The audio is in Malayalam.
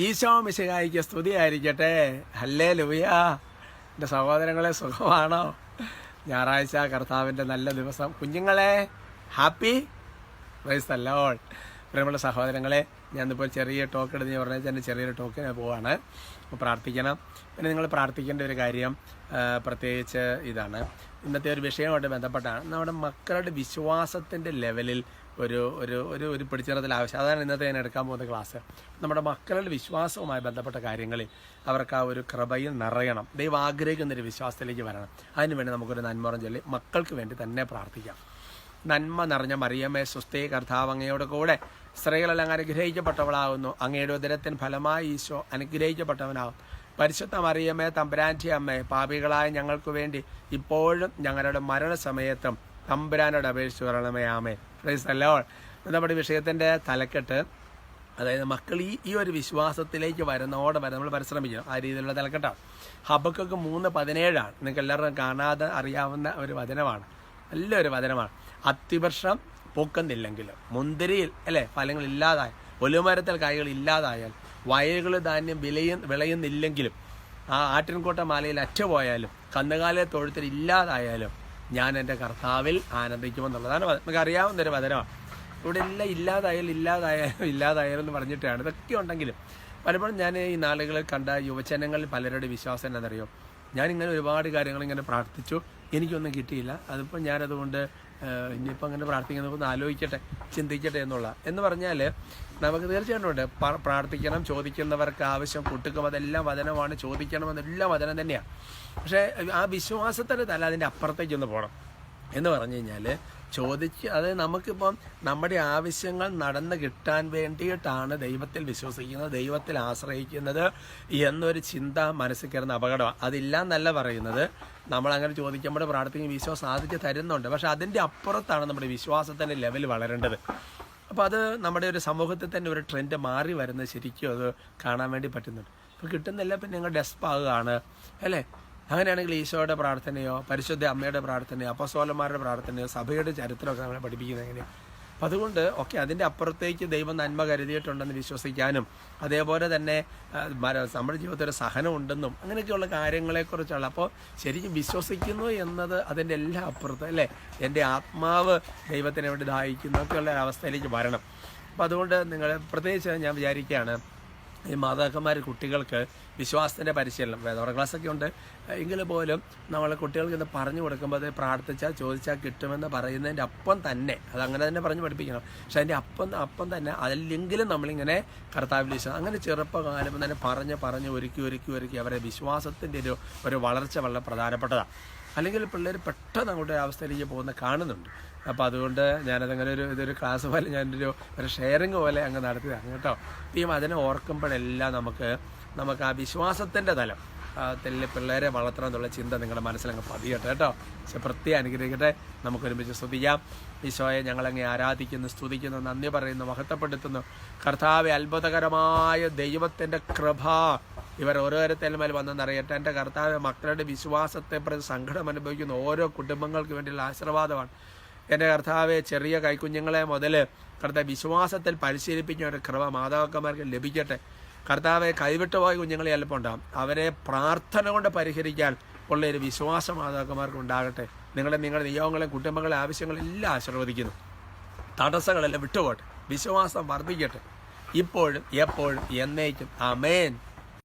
ഈശോ മിശിഹായിക്ക് സ്തുതിയായിരിക്കട്ടെ. ഹല്ലേ ലൂയ എന്റെ സഹോദരങ്ങളെ സുഖമാണോ? ഞായറാഴ്ച കർത്താവിന്റെ നല്ല ദിവസം. കുഞ്ഞുങ്ങളെ ഹാപ്പി? വൈസ് അല്ലോൾ പ്രിയമുള്ള സഹോദരങ്ങളെ ഞാനിപ്പോൾ ചെറിയ ടോക്ക് എടുത്ത് ഞാൻ പറഞ്ഞാൽ എന്റെ ചെറിയൊരു ടോക്ക് പോവാണ്. അപ്പോൾ പ്രാർത്ഥിക്കണം. പിന്നെ നിങ്ങൾ പ്രാർത്ഥിക്കേണ്ട ഒരു കാര്യം പ്രത്യേകിച്ച് ഇതാണ്. ഇന്നത്തെ ഒരു വിഷയമായിട്ട് ബന്ധപ്പെട്ടാണ് നമ്മുടെ മക്കളുടെ വിശ്വാസത്തിന്റെ ലെവലിൽ ഒരു ഒരു ഒരു ഒരു പിടിച്ചിറത്തിൽ ആവശ്യം. അതാണ് ഇന്നത്തെ ഞാൻ എടുക്കാൻ പോകുന്ന ക്ലാസ്. നമ്മുടെ മക്കളുടെ വിശ്വാസവുമായി ബന്ധപ്പെട്ട കാര്യങ്ങളിൽ അവർക്ക് ആ ഒരു കൃപയിൽ നിറയണം. ദൈവം ആഗ്രഹിക്കുന്നൊരു വിശ്വാസത്തിലേക്ക് വരണം. അതിനുവേണ്ടി നമുക്കൊരു നന്മറം ചൊല്ലി മക്കൾക്ക് വേണ്ടി തന്നെ പ്രാർത്ഥിക്കാം. നന്മ നിറഞ്ഞ മറിയമ്മേ സുസ്ഥേ കർത്താവ് അങ്ങയോട് കൂടെ സ്ത്രീകളെല്ലാം അനുഗ്രഹിക്കപ്പെട്ടവളാകുന്നു. അങ്ങയുടെ ഉദരത്തിന് ഫലമായി ഈശോ അനുഗ്രഹിക്കപ്പെട്ടവനാകും പരിശുദ്ധ മറിയമ്മേ തമ്പുരാന്റെ അമ്മേ പാപികളായ ഞങ്ങൾക്ക് വേണ്ടി ഇപ്പോഴും ഞങ്ങളുടെ മരണസമയത്തും തമ്പുരാനോട് അപേക്ഷിച്ചു വരണമേ. ആമേ പ്രൈസ് അല്ലോ നമ്മുടെ വിഷയത്തിന്റെ തലക്കെട്ട് അതായത് മക്കൾ ഈ ഈ ഒരു വിശ്വാസത്തിലേക്ക് വരുന്നതോടെ വരെ നമ്മൾ പരിശ്രമിക്കണം. ആ രീതിയിലുള്ള തലക്കെട്ടാണ്. ഹബക്കൊക്കെ മൂന്ന് പതിനേഴാണ്. നിങ്ങൾക്ക് എല്ലാവർക്കും കാണാതെ അറിയാവുന്ന ഒരു വചനമാണ്. നല്ലൊരു വചനമാണ്. അത്തിവർഷം പൂക്കുന്നില്ലെങ്കിലും മുന്തിരിയിൽ അല്ലേ ഫലങ്ങൾ ഇല്ലാതായി ഒലുമരത്തിൽ കായ്കൾ ഇല്ലാതായാൽ വയലുകൾ ധാന്യം വിലയും വിളയുന്നില്ലെങ്കിലും ആ ആട്ടിൻകൂട്ട മാലയിൽ അറ്റുപോയാലും കന്നുകാലിയെ തൊഴുത്തിൽ ഇല്ലാതായാലും ഞാൻ എന്റെ കർത്താവിൽ ആനന്ദിക്കുമെന്നുള്ളതാണ്. നമുക്ക് അറിയാവുന്ന ഒരു വചനമാണ്. ഇവിടെ എല്ലാം ഇല്ലാതായാലും ഇല്ലാതായാലും ഇല്ലാതായാലും എന്ന് പറഞ്ഞിട്ടാണ്. ഇതൊക്കെ ഉണ്ടെങ്കിലും പലപ്പോഴും ഞാൻ ഈ നാളുകളിൽ കണ്ട യുവജനങ്ങളിൽ പലരുടെ വിശ്വാസം എന്നറിയോ ഞാനിങ്ങനെ ഒരുപാട് കാര്യങ്ങൾ ഇങ്ങനെ പ്രാർത്ഥിച്ചു. എനിക്കൊന്നും കിട്ടിയില്ല. അതിപ്പോൾ ഞാനതുകൊണ്ട് ഇനിയിപ്പോൾ അങ്ങനെ പ്രാർത്ഥിക്കുന്നത് ഒന്ന് ആലോചിക്കട്ടെ ചിന്തിക്കട്ടെ എന്നുള്ള. എന്ന് പറഞ്ഞാൽ നമുക്ക് തീർച്ചയായിട്ടും ഉണ്ട്. പ്രാർത്ഥിക്കണം ചോദിക്കുന്നവർക്ക് ആവശ്യം കൊടുക്കും അതെല്ലാം വചനമാണ്. ചോദിക്കണമെന്നെല്ലാം വചനം തന്നെയാണ് പക്ഷേ ആ വിശ്വാസത്തിന്റെ തല അതിന്റെ അപ്പുറത്തേക്കൊന്ന് പോകണം എന്ന് പറഞ്ഞു കഴിഞ്ഞാൽ ചോദിച്ച് അത് നമുക്കിപ്പം നമ്മുടെ ആവശ്യങ്ങൾ നടന്നു കിട്ടാൻ വേണ്ടിയിട്ടാണ് ദൈവത്തിൽ വിശ്വസിക്കുന്നത് ദൈവത്തിൽ ആശ്രയിക്കുന്നത് എന്നൊരു ചിന്ത മനസ്സിൽ കയറുന്ന അപകടമാണ്. അതില്ല എന്നല്ല പറയുന്നത്. നമ്മൾ അങ്ങനെ ചോദിക്കുമ്പോൾ പ്രാർത്ഥിക്കും വിശ്വാസം സാധിച്ച് തരുന്നുണ്ട്. പക്ഷെ അതിന്റെ അപ്പുറത്താണ് നമ്മുടെ വിശ്വാസത്തിന്റെ ലെവൽ വളരേണ്ടത്. അപ്പോൾ അത് നമ്മുടെ ഒരു സമൂഹത്തിൽ തന്നെ ഒരു ട്രെൻഡ് മാറി വരുന്നത് ശരിക്കും അത് കാണാൻ വേണ്ടി പറ്റുന്നുണ്ട്. അപ്പോൾ കിട്ടുന്നില്ല പിന്നെ ഞങ്ങൾ ഡെസ്പാകുകയാണ് അല്ലേ? അങ്ങനെയാണെങ്കിൽ ഈശോയുടെ പ്രാർത്ഥനയോ പരിശുദ്ധ അമ്മയുടെ പ്രാർത്ഥനയോ അപ്പസോലന്മാരുടെ പ്രാർത്ഥനയോ സഭയുടെ ചരിത്രമൊക്കെ നമ്മളെ പഠിപ്പിക്കുന്നത് എങ്ങനെയാണ് അപ്പം അതുകൊണ്ട് ഓക്കെ അതിന്റെ അപ്പുറത്തേക്ക് ദൈവം നന്മ കരുതിയിട്ടുണ്ടെന്ന് വിശ്വസിക്കാനും അതേപോലെ തന്നെ നമ്മുടെ ജീവിതത്തിൽ ഒരു സഹനം ഉണ്ടെന്നും അങ്ങനെയൊക്കെയുള്ള കാര്യങ്ങളെക്കുറിച്ചുള്ള അപ്പോൾ ശരിക്കും വിശ്വസിക്കുന്നു എന്നത് അതിന്റെ എല്ലാ അപ്പുറത്ത് അല്ലേ? എന്റെ ആത്മാവ് ദൈവത്തിനെ വേണ്ടി ദാഹിക്കുന്നു ഒക്കെയുള്ള അവസ്ഥയിലേക്ക് വരണം. അപ്പോൾ അതുകൊണ്ട് നിങ്ങൾ പ്രത്യേകിച്ച് ഞാൻ വിചാരിക്കുകയാണ് ഈ മാതാക്കന്മാർ കുട്ടികൾക്ക് വിശ്വാസത്തിന്റെ പരിശീലനം. വേദോറ ക്ലാസ്സൊക്കെ ഉണ്ട്. എങ്കിൽ പോലും നമ്മൾ കുട്ടികൾക്ക് ഇത് പറഞ്ഞു കൊടുക്കുമ്പോൾ അത് പ്രാർത്ഥിച്ചാൽ ചോദിച്ചാൽ കിട്ടുമെന്ന് പറയുന്നതിന്റെ അപ്പം തന്നെ. അത് അങ്ങനെ തന്നെ പറഞ്ഞ് പഠിപ്പിക്കണം. പക്ഷെ അതിന്റെ അപ്പം അപ്പം തന്നെ അതല്ലെങ്കിലും നമ്മളിങ്ങനെ കർത്താവിൽ വിശ്വാസം അങ്ങനെ ചെറുപ്പകാലം തന്നെ പറഞ്ഞ് പറഞ്ഞ് ഒരുക്കി ഒരുക്കി ഒരുക്കി അവരെ വിശ്വാസത്തിന്റെ ഒരു ഒരു വളർച്ച വളരെ പ്രധാനപ്പെട്ടതാണ് അല്ലെങ്കിൽ പിള്ളേർ പെട്ടെന്ന് അങ്ങോട്ട് അവസ്ഥയിലേക്ക് പോകുന്ന കാണുന്നുണ്ട്. അപ്പോൾ അതുകൊണ്ട് ഞാനതങ്ങനെ ഒരു ഇതൊരു ക്ലാസ് പോലെ ഞാനൊരു ഒരു ഷെയറിങ് പോലെ അങ്ങ് നടത്തിയതാണ് കേട്ടോ. ഇപ്പം അതിനെ ഓർക്കുമ്പോഴെല്ലാം നമുക്ക് നമുക്ക് ആ വിശ്വാസത്തിന്റെ തലം തെല്ല് പിള്ളേരെ വളർത്തണം എന്നുള്ള ചിന്ത നിങ്ങളുടെ മനസ്സിലങ്ങ് പതിയട്ടെ കേട്ടോ. പക്ഷെ പ്രത്യേകം അനുഗ്രഹിക്കട്ടെ. നമുക്കൊരുമിച്ച് സ്തുതിക്കാം. ഈശോയെ ഞങ്ങളങ്ങ് ആരാധിക്കുന്നു സ്തുതിക്കുന്നു നന്ദി പറയുന്നു മഹത്വപ്പെടുത്തുന്നു. കർത്താവ് അത്ഭുതകരമായ ദൈവത്തിന്റെ കൃപ ഇവർ ഓരോരുത്തരും മേൽ വന്നെന്നറിയട്ടെ എന്റെ കർത്താവ് മക്കളുടെ വിശ്വാസത്തെ പ്രതി സങ്കടം അനുഭവിക്കുന്ന ഓരോ കുടുംബങ്ങൾക്ക് വേണ്ടിയുള്ള ആശീർവാദമാണ്. എന്റെ കർത്താവെ ചെറിയ കൈക്കുഞ്ഞുങ്ങളെ മുതൽ കർത്താവ് വിശ്വാസത്തിൽ പരിശീലിപ്പിക്കുന്ന ഒരു കൃപ മാതാക്കന്മാർക്ക് ലഭിക്കട്ടെ. കർത്താവെ കൈവിട്ടുപോയ കുഞ്ഞുങ്ങളെ ചിലപ്പോൾ ഉണ്ടാകും അവരെ പ്രാർത്ഥന കൊണ്ട് പരിഹരിക്കാൻ ഉള്ള ഒരു വിശ്വാസം മാതാക്കന്മാർക്ക് ഉണ്ടാകട്ടെ. നിങ്ങളെ നിങ്ങളുടെ നിയോഗങ്ങളെ കുടുംബങ്ങളെ ആവശ്യങ്ങളെല്ലാം ആശീർവദിക്കുന്നു. തടസ്സങ്ങളെല്ലാം വിട്ടുപോട്ടെ. വിശ്വാസം വർദ്ധിക്കട്ടെ. ഇപ്പോഴും എപ്പോഴും എന്നേക്കും. അമേൻ